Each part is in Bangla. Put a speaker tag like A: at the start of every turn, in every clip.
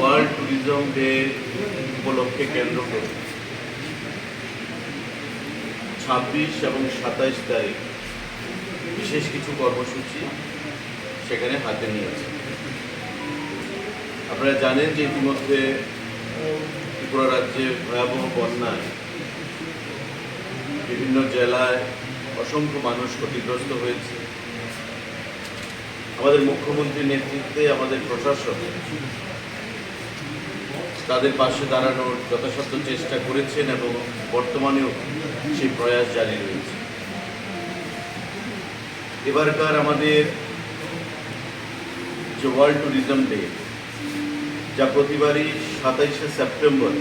A: ওয়ার্ল্ড ট্যুরিজম ডে উপলক্ষে কেন্দ্র করে ছাব্বিশ এবং সাতাইশ তারিখ বিশেষ কিছু কর্মসূচি সেখানে হাতে নিয়েছে। আপনারা জানেন যে ইতিমধ্যে ত্রিপুরা রাজ্যে ভয়াবহ বন্যায় বিভিন্ন জেলায় অসংখ্য মানুষ ক্ষতিগ্রস্ত হয়েছে। আমাদের মুখ্যমন্ত্রীর নেতৃত্বে আমাদের প্রশাসন তাদের পাশে দাঁড়ানোর যথাসাধ্য চেষ্টা করেছেন এবং বর্তমানেও সেই প্রয়াস জারি রয়েছে। এবারকার আমাদের যে ওয়ার্ল্ড ট্যুরিজম ডে যা প্রতিবারই সাতাইশে সেপ্টেম্বর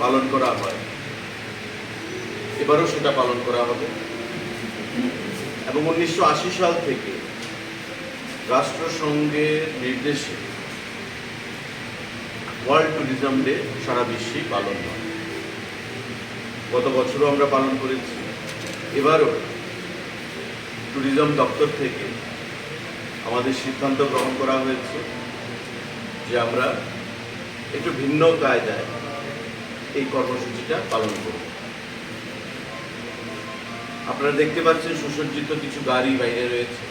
A: পালন করা হয়, এবারও সেটা পালন করা হবে। এবং উনিশশো আশি সাল থেকে রাষ্ট্রসংঘের নির্দেশে ওয়ার্ল্ড ট্যুরিজম ডে সারা বিশ্বেই পালন হয়। গত বছরও আমরা পালন করেছি। এবারও ট্যুরিজম দপ্তর থেকে আমাদের সিদ্ধান্ত গ্রহণ করা হয়েছে যে আমরা একটু ভিন্ন কায়দায় এই কর্মসূচিটা পালন করব। আপনারা দেখতে পাচ্ছেন সুসজ্জিত কিছু গাড়ি বাইরে রয়েছে।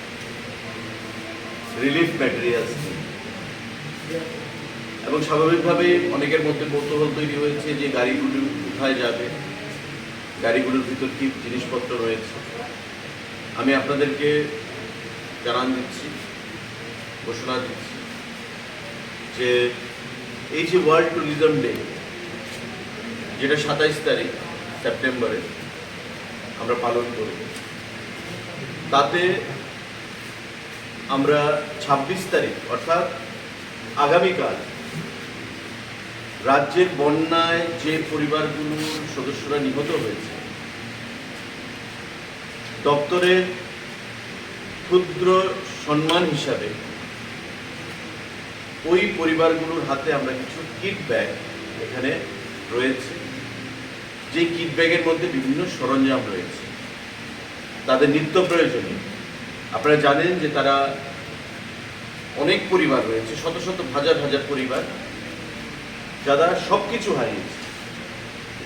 A: রিলিফ ম্যাটেরিয়ালস এবং স্বাভাবিকভাবে অনেকের মধ্যে কৌতূহল তৈরি হয়েছে যে গাড়িগুলো কোথায় যাবে, গাড়িগুলোর ভিতর কি জিনিসপত্র রয়েছে। আমি আপনাদেরকে জানান দিচ্ছি, ঘোষণা দিচ্ছি যে এই যে ওয়ার্ল্ড ট্যুরিজম ডে যেটা সাতাইশ তারিখ, সেপ্টেম্বরে আমরা পালন করব তাতে আমরা ছাব্বিশ তারিখ, অর্থাৎ আগামীকাল রাজ্যের বন্যায় যে পরিবারগুলোর সদস্যরা নিহত হয়েছে, দপ্তরের ক্ষুদ্র সম্মান হিসাবে ওই পরিবারগুলোর হাতে আমরা কিছু কিট ব্যাগ এখানে রয়েছে। যে কিট ব্যাগের মধ্যে বিভিন্ন সরঞ্জাম রয়েছে। তাদের নিত্য প্রয়োজনীয়। আপনারা জানেন যে তারা অনেক পরিবার রয়েছে, শত শত, হাজার হাজার পরিবার। যারা সব কিছু হারিয়েছে,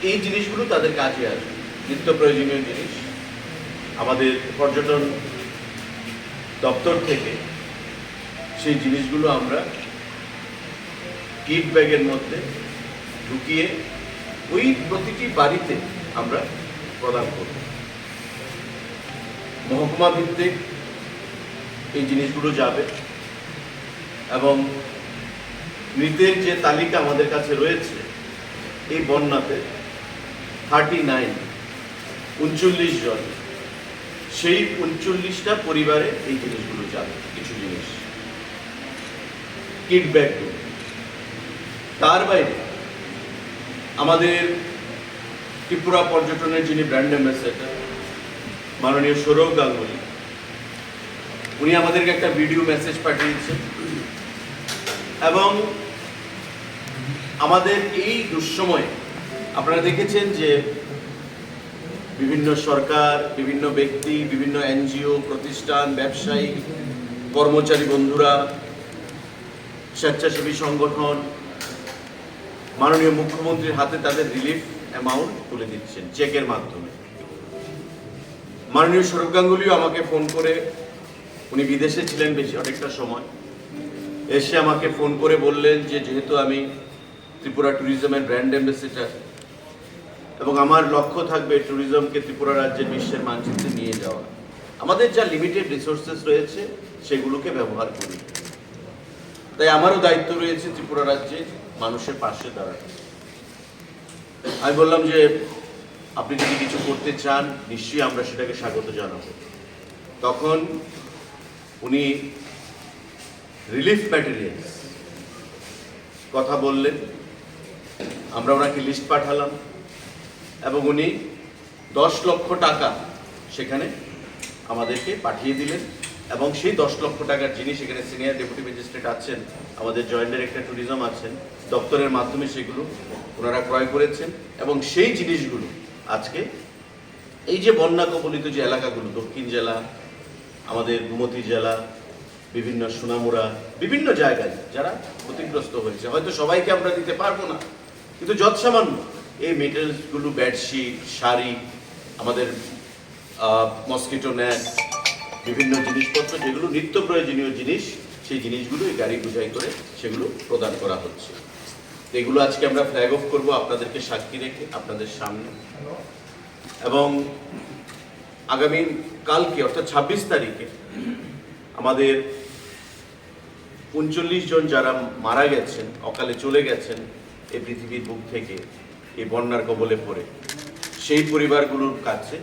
A: এই জিনিসগুলো তাদের কাজে আসবে। নিত্য প্রয়োজনীয় জিনিস। আমাদের পর্যটন দপ্তর থেকে সেই জিনিসগুলো আমরা কিট ব্যাগের মধ্যে ঢুকিয়ে ওই প্রতিটি বাড়িতে আমরা প্রদান করব। মহকুমা ভিত্তিক এই জিনিসগুলো যাবে এবং মৃতের যে তালিকা আমাদের কাছে রয়েছে, এই বন্যাতে থার্টি নাইন উনচল্লিশ জন, সেই উনচল্লিশটা পরিবারে এই জিনিসগুলো যাবে, কিছু জিনিস। ব্যাগগুলো তার বাইরে আমাদের ত্রিপুরা পর্যটনের যিনি ব্র্যান্ড অ্যাম্বাসেডার মাননীয় সৌরভ গাঙ্গুলি, উনি আমাদেরকে একটা ভিডিও মেসেজ পাঠিয়েছেন। এবং আমাদের এই দুঃসময়ে আপনারা দেখেছেন যে বিভিন্ন সরকার, বিভিন্ন ব্যক্তি, বিভিন্ন এনজিও, প্রতিষ্ঠান, ব্যবসায়ী, কর্মচারী বন্ধুরা, স্বেচ্ছাসেবী সংগঠন, মাননীয় মুখ্যমন্ত্রীর হাতে তাদের রিলিফ অ্যামাউন্ট তুলে দিচ্ছেন চেকের মাধ্যমে। মাননীয় সৌরভ গাঙ্গুলিও আমাকে ফোন করে, উনি বিদেশে ছিলেন বেশি অনেকটা সময়, এসে আমাকে ফোন করে বললেন যে যেহেতু আমি ত্রিপুরা ট্যুরিজমের ব্র্যান্ড অ্যাম্বাসেডার এবং আমার লক্ষ্য থাকবে ট্যুরিজমকে ত্রিপুরা রাজ্যের বিশ্বের মানচিত্রে নিয়ে যাওয়া। আমাদের যা লিমিটেড রিসোর্সেস রয়েছে, সেগুলোকে ব্যবহার করি। তাই আমারও দায়িত্ব রয়েছে ত্রিপুরা রাজ্যে মানুষের পাশে দাঁড়ানো। আমি বললাম যে, আপনি যদি কিছু করতে চান, নিশ্চয়ই আমরা সেটাকে স্বাগত জানাব। তখন উনি রিলিফ ম্যাটেরিয়ালস কথা বললেন। আমরা ওনাকে লিস্ট পাঠালাম এবং উনি দশ লক্ষ টাকা সেখানে আমাদেরকে পাঠিয়ে দিলেন এবং সেই দশ লক্ষ টাকার জিনিস এখানে সিনিয়র ডেপুটি ম্যাজিস্ট্রেট আছেন, আমাদের জয়েন্ট ডাইরেক্টর ট্যুরিজম আছেন, দপ্তরের মাধ্যমে সেগুলো ওনারা ক্রয় করেছেন এবং সেই জিনিসগুলো আজকে এই যে বন্যা কবলিত যে এলাকাগুলো, দক্ষিণ জেলা, আমাদের গুমতি জেলা, বিভিন্ন সোনামুড়া, বিভিন্ন জায়গায় যারা ক্ষতিগ্রস্ত হয়েছে, হয়তো সবাইকে আমরা দিতে পারব না। কিন্তু যৎসামান্য। এই মেটেরিয়ালসগুলো বেডশিট শাড়ি, আমাদের মসকিটো নেট বিভিন্ন জিনিসপত্র, যেগুলো নিত্য প্রয়োজনীয় জিনিস, সেই জিনিসগুলো এই গাড়ি বোঝাই করে সেগুলো প্রদান করা হচ্ছে। এগুলো আজকে আমরা ফ্ল্যাগ অফ করব আপনাদেরকে সাক্ষী রেখে, আপনাদের সামনে। এবং আগামী কালকে, অর্থাৎ ছাব্বিশ তারিখে, আমাদের উনচল্লিশ জন যারা মারা গেছেন, অকালে চলে গেছেন এই পৃথিবীর বুক থেকে এই বন্যার কবলে পড়ে, সেই পরিবারগুলোর কাছে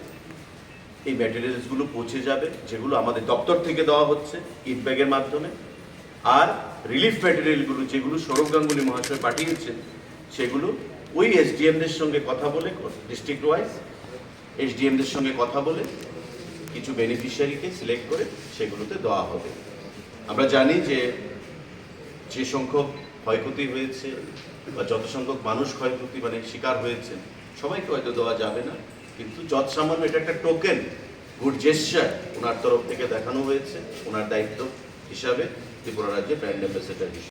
A: এই ম্যাটেরিয়ালসগুলো পৌঁছে যাবে, যেগুলো আমাদের দপ্তর থেকে দেওয়া হচ্ছে কিট ব্যাগের মাধ্যমে। আর রিলিফ ম্যাটেরিয়ালগুলো যেগুলো সৌরভ গাঙ্গুলি মহাশয় পাঠিয়েছেন, সেগুলো ওই এসডিএমদের সঙ্গে কথা বলে ডিস্ট্রিক্ট ওয়াইজ এসডিএমদের সঙ্গে কথা বলে, কিছু বেনিফিশিয়ারিকে সিলেক্ট করে সেগুলোতে দেওয়া হবে। আমরা জানি যে যে সংখ্যক ক্ষয়ক্ষতি হয়েছে বা যত সংখ্যক মানুষ ক্ষয়ক্ষতি মানে শিকার হয়েছে, সবাইকে হয়তো দেওয়া যাবে না। কিন্তু যত সামান্য এটা একটা টোকেন গুড জেস্টার ওনার তরফ থেকে দেখানো হয়েছে, ওনার দায়িত্ব হিসাবে ত্রিপুরা রাজ্যে ব্র্যান্ড অ্যাম্বাসেডার হিসেবে।